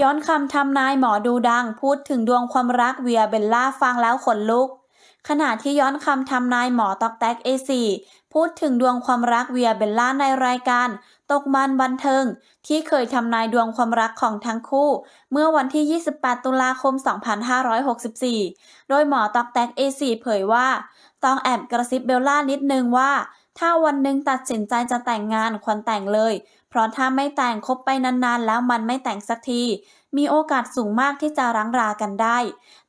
ย้อนคำทำนายหมอดูดังพูดถึงดวงความรักเวียเบลล่าฟังแล้วขนลุก ขณะที่ย้อนคำทำนายหมอตอกแตกเอซีพูดถึงดวงความรักเวียเบลล่าในรายการ ตกมันบันเทิง ที่เคยทำนายดวงความรักของทั้งคู่ เมื่อวันที่ 28 ตุลาคม 2564 โดยหมอตอกแตกเอซีเผยว่า ต้องแอบกระซิบเบลล่านิดนึงว่า ถ้าวันหนึ่งตัดสินใจจะแต่งงานควรแต่งเลย เพราะถ้าไม่แต่งคบไปนานๆ แล้วมันไม่แต่งสักที มีโอกาสสูงมากที่จะรั้งรากันได้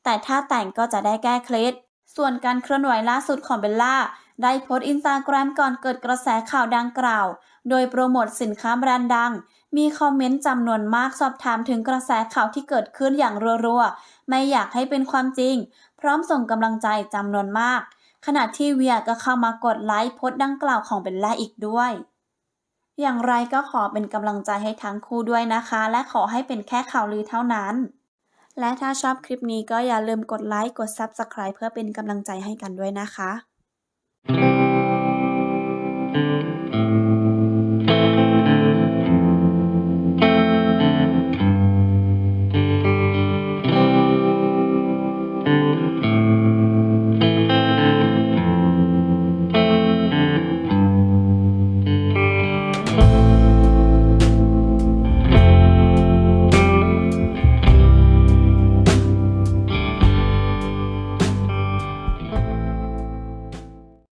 แต่ถ้าแต่งก็จะได้แก้เคล็ด ส่วนการเคลื่อนไหวล่าสุดของเบลล่า ได้โพสต์อินสตาแกรมก่อนเกิดกระแสข่าวดังกล่าว โดยโปรโมทสินค้าแบรนด์ดัง มีคอมเมนต์จำนวนมากสอบถามถึงกระแสข่าวที่เกิดขึ้นอย่างรัวๆ ไม่อยากให้เป็นความจริง พร้อมส่งกำลังใจจำนวนมาก ขณะที่เวียก็เข้ามากดไลค์โพสต์ดังกล่าวของเบลล่าอีกด้วย อย่างไรก็ขอเป็นกำลังใจให้ทั้งคู่ด้วยนะคะ และขอให้เป็นแค่ข่าวลือเท่านั้น และถ้าชอบคลิปนี้ก็อย่าลืมกดไลค์ กด Subscribe เพื่อเป็นกำลังใจให้กันด้วยนะคะ